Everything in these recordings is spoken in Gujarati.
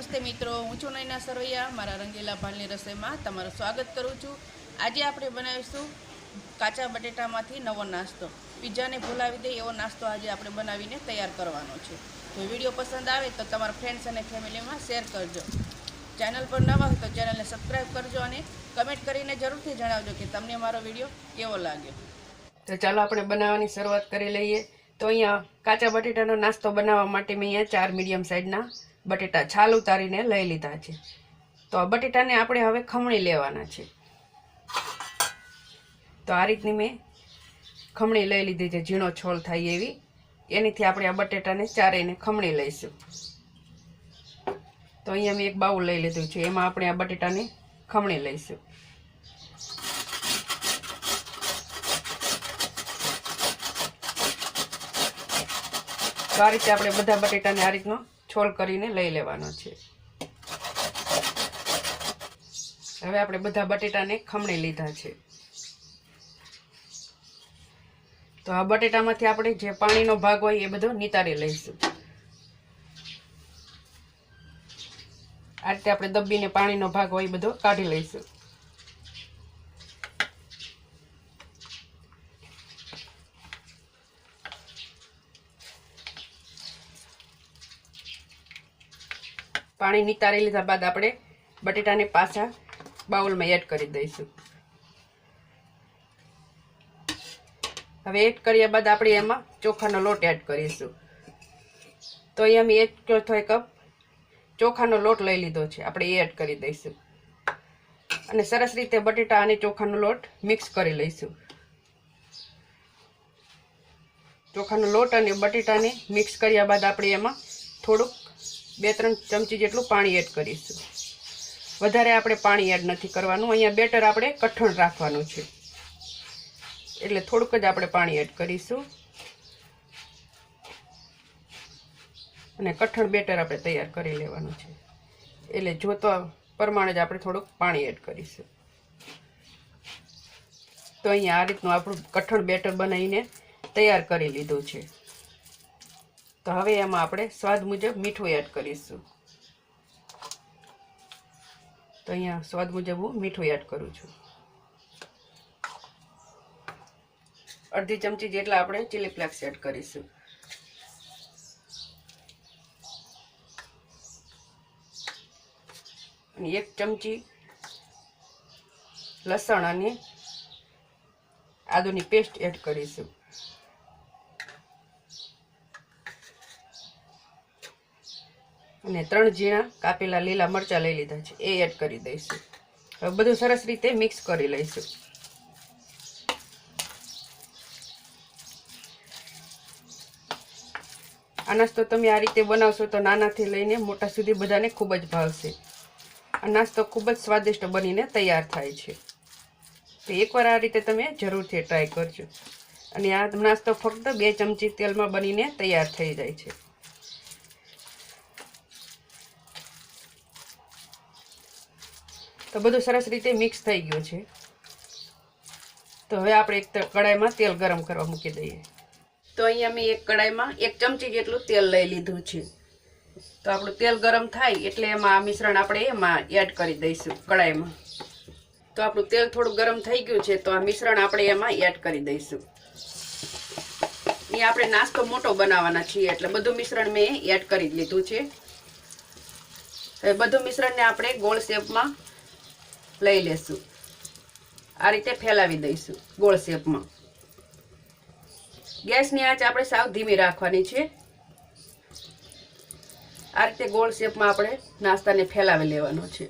નમસ્તે મિત્રો, હું છું નૈના સરવૈયા, મારા રંગીલા ભાલની રસોઈમાં તમારું સ્વાગત કરું છું. આજે આપણે બનાવીશું કાચા બટેટામાંથી નવો નાસ્તો. પીઝાને ભૂલાવી દે એવો નાસ્તો આજે આપણે બનાવીને તૈયાર કરવાનો છે. જો વીડિયો પસંદ આવે તો તમારા ફ્રેન્ડ્સ અને ફેમિલીમાં શેર કરજો. ચેનલ પર નવા હોય તો ચેનલને સબસ્ક્રાઈબ કરજો અને કમેન્ટ કરીને જરૂરથી જણાવજો કે તમને મારો વીડિયો કેવો લાગ્યો. તો ચાલો આપણે બનાવવાની શરૂઆત કરી લઈએ. તો અહીંયા કાચા બટેટાનો નાસ્તો બનાવવા માટે મેં અહીંયા ચાર મીડિયમ સાઇઝના બટેટા છાલ ઉતારીને લઈ લીધા છે. તો આ બટેટાને આપણે હવે ખમણી લેવાના છે. તો આ રીતની મેં ખમણી લઈ લીધી છે, ઝીણો છોલ થાય એવી. એનીથી આપણે આ બટેટાને ચારેયને ખમણી લઈશું. તો અહીંયા મેં એક બાઉલ લઈ લીધું છે, એમાં આપણે આ બટેટાને ખમણી લઈશું. તો આ રીતે આપણે બધા બટેટાને આ રીતનો છોલ કરીને લઈ લેવાનો છે. હવે આપણે બધા બટેટાને ખમણી લીધા છે. તો આ બટેટામાંથી આપણે જે પાણીનો ભાગ હોય એ બધો નિતારી લઈશું. આ રીતે આપણે દબ્બીને પાણીનો ભાગ હોય એ બધો કાઢી લઈશું. પાણી નિતારી લીધા બાદ આપણે બટેટાને પાછા બાઉલમાં એડ કરી દઈશું. હવે એડ કર્યા બાદ આપણે એમાં ચોખાનો લોટ એડ કરીશું. તો અહીંયા મેં એક ચોથો કપ ચોખાનો લોટ લઈ લીધો છે. આપણે એ એડ કરી દઈશું. અને સરસ રીતે બટેટા અને ચોખાનો લોટ મિક્સ કરી લઈશું. ચોખાનો લોટ અને બટેટાને મિક્સ કર્યા બાદ આપણે એમાં થોડુંક બે ત્રણ ચમચી જેટલું પાણી એડ કરીશું. વધારે આપણે પાણી એડ નથી કરવાનું. અહીંયા બેટર આપણે કઠણ રાખવાનું છે. એટલે થોડુંક જ આપણે પાણી એડ કરીશું. અને કઠણ બેટર આપણે તૈયાર કરી લેવાનું છે. એટલે જોતો પ્રમાણે જ આપણે થોડુંક પાણી એડ કરીશું. તો અહીંયા આ રીતનું આપણું કઠણ બેટર બનાવીને તૈયાર કરી લીધું છે. તો હવે એમાં આપણે સ્વાદ મુજબ મીઠું એડ કરીશું. તો અહીંયા સ્વાદ મુજબ હું મીઠું એડ કરું છું. અડધી ચમચી જેટલા આપણે ચીલી ફ્લેક્સ એડ કરીશું. અને એક ચમચી લસણ અને આદુની પેસ્ટ એડ કરીશું. અને ત્રણ ઝીણા કાપેલા લીલા મરચાં લઈ લીધા છે. એ એડ કરી દઈશું. હવે બધું સરસ રીતે મિક્સ કરી લઈશું. આ નાસ્તો તમે આ રીતે બનાવશો તો નાનાથી લઈને મોટા સુધી બધાને ખૂબ જ ભાવશે. આ નાસ્તો ખૂબ જ સ્વાદિષ્ટ બનીને તૈયાર થાય છે. તો એકવાર આ રીતે તમે જરૂરથી ટ્રાય કરજો. અને આ નાસ્તો ફક્ત બે ચમચી તેલમાં બનીને તૈયાર થઈ જાય છે. તો બધું સરસ રીતે મિક્સ થઈ ગયું છે. તો હવે આપણે એક કડાઈમાં તેલ ગરમ કરવા મૂકી દઈએ. તો અહીંયા મેં એક કડાઈમાં એક ચમચી જેટલું તેલ લઈ લીધું છે. તો આપણું તેલ ગરમ થાય એટલે એમાં આ મિશ્રણ આપણે એમાં એડ કરી દઈશું કડાઈમાં. તો આપણું તેલ થોડું ગરમ થઈ ગયું છે, તો આ મિશ્રણ આપણે એમાં એડ કરી દઈશું. અહીંયા આપણે નાસ્તો મોટો બનાવવાના છીએ, એટલે બધું મિશ્રણ મેં એડ કરી લીધું છે. હવે બધું મિશ્રણને આપણે ગોળ શેપમાં લઈ લેશું. આ રીતે ફેલાવી દઈશું ગોળ શેપમાં. ગેસની આંચ આપણે સાવ ધીમી રાખવાની છે. આ રીતે ગોળ શેપમાં આપણે નાસ્તાને ફેલાવી લેવાનો છે.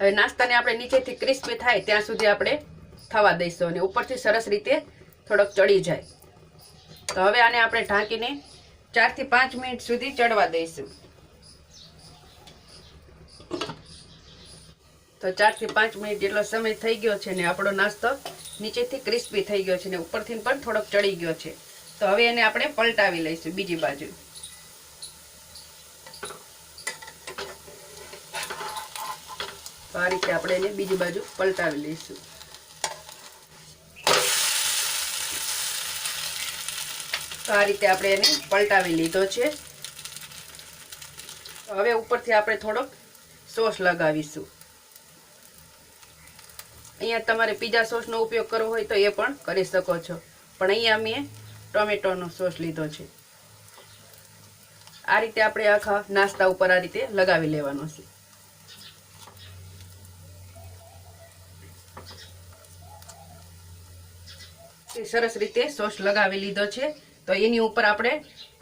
હવે નાસ્તાને આપણે નીચેથી ક્રિસ્પી થાય ત્યાં સુધી આપણે થવા દઈશું અને ઉપરથી સરસ રીતે થોડોક ચડી જાય. તો હવે આને આપણે ઢાંકીને ચારથી પાંચ મિનિટ સુધી ચડવા દઈશું. તો ચારથી પાંચ મિનિટ જેટલો સમય થઈ ગયો છે ને આપણો નાસ્તો નીચેથી ક્રિસ્પી થઈ ગયો છે ને ઉપરથી પણ થોડોક ચડી ગયો છે. તો હવે એને આપણે પલટાવી લઈશું બીજી બાજુ. તો આ રીતે આપણે એને બીજી બાજુ પલટાવી લઈશું. તો આ રીતે આપણે એને પલટાવી લીધો છે. હવે ઉપરથી આપણે થોડોક સોસ લગાવીશું. અહીંયા તમારે પીઝા સોસનો ઉપયોગ કરવો હોય તો એ પણ કરી શકો છો. પણ અહીંયા મેં ટોમેટોનો સોસ લીધો છે. આ રીતે આપણે આખા નાસ્તા ઉપર આ રીતે લગાવી લેવાનો છે. સરસ રીતે સોસ લગાવી લીધો છે. તો એની ઉપર આપણે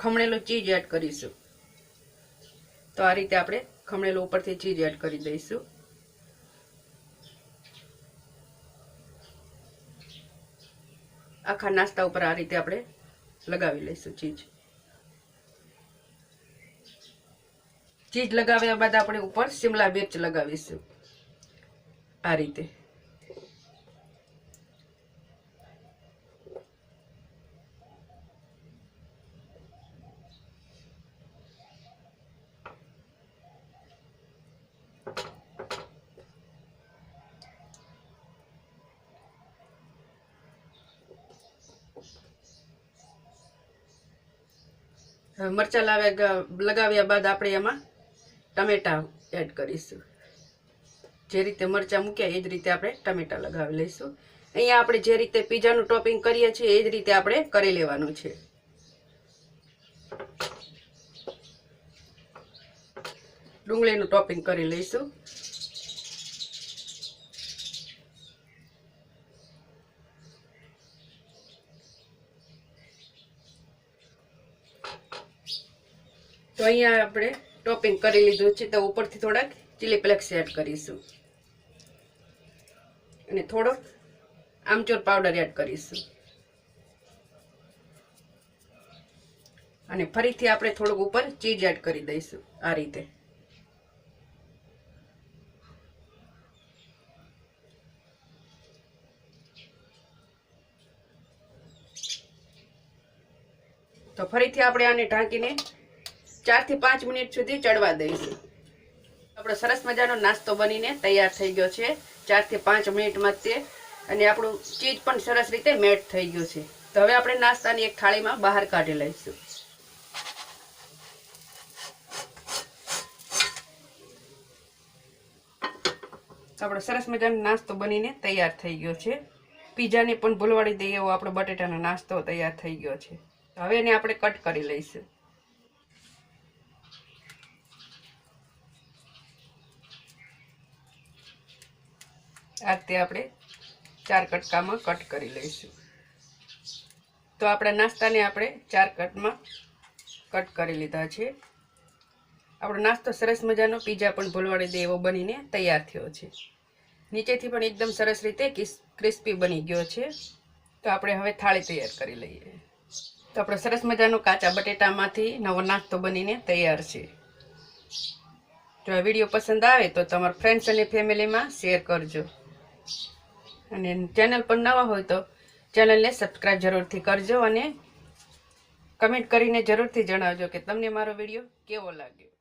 ખમણેલું ચીજ એડ કરીશું. તો આ રીતે આપણે ખમણેલું ઉપરથી ચીઝ એડ કરી દઈશું. આખા નાસ્તા ઉપર આ રીતે આપણે લગાવી લઈશું ચીજ ચીજ લગાવ્યા બાદ આપણે ઉપર શિમલા મિર્ચ લગાવીશું. આ રીતે. મરચાં લાવ્યા લગાવ્યા બાદ આપણે એમાં ટમેટા એડ કરીશું. જે રીતે મરચાં મૂક્યા, એ જ રીતે આપણે ટમેટા લગાવી લઈશું. અહીંયા આપણે જે રીતે પીઝાનું ટોપિંગ કરીએ છીએ, એ જ રીતે આપણે કરી લેવાનું છે. ડુંગળીનું ટોપિંગ કરી લઈશું. તો અહીંયા આપણે ટોપિંગ કરી લીધું છે. તો ઉપરથી થોડાક ચીલી ફ્લેક્સ એડ કરીશું. અને થોડોક આમચૂર પાવડર એડ કરીશું. અને ફરીથી આપણે થોડુંક ઉપર ચીજ એડ કરી દઈશું આ રીતે. તો ફરીથી આપણે આને ઢાંકીને ચારથી પાંચ મિનિટ સુધી ચડવા દઈશું. આપણો સરસ મજાનો નાસ્તો બનીને તૈયાર થઈ ગયો છે. ચારથી પાંચ મિનિટમાં તે અને આપણું ચીજ પણ સરસ રીતે મેટ થઈ ગયું છે. તો હવે આપણે નાસ્તાની એક થાળીમાં બહાર કાઢી લઈશું. આપણો સરસ મજાનો નાસ્તો બનીને તૈયાર થઈ ગયો છે. પીઝાને પણ ભૂલવાડી દઈએ એવો આપણો બટેટાનો નાસ્તો તૈયાર થઈ ગયો છે. હવે એને આપણે કટ કરી લઈશું. આ રીતે આપણે ચાર કટકામાં કટ કરી લઈશું. તો આપણા નાસ્તાને આપણે ચાર કટમાં કટ કરી લીધા છે. આપણો નાસ્તો સરસ મજાનો પીઝા પણ ભૂલવાડી દે એવો બનીને તૈયાર થયો છે. નીચેથી પણ એકદમ સરસ રીતે ક્રિસ્પી બની ગયો છે. તો આપણે હવે થાળી તૈયાર કરી લઈએ. તો આપણો સરસ મજાનો કાચા બટેટામાંથી નવો નાસ્તો બનીને તૈયાર છે. જો આ વીડિયો પસંદ આવે તો તમારા ફ્રેન્ડ્સ અને ફેમિલીમાં શેર કરજો. અને ચેનલ પર નવા હોય તો ચેનલને સબસ્ક્રાઈબ જરૂરથી કરજો અને કમેન્ટ કરીને જરૂરથી જણાવજો કે તમને મારો વીડિયો કેવો લાગ્યો.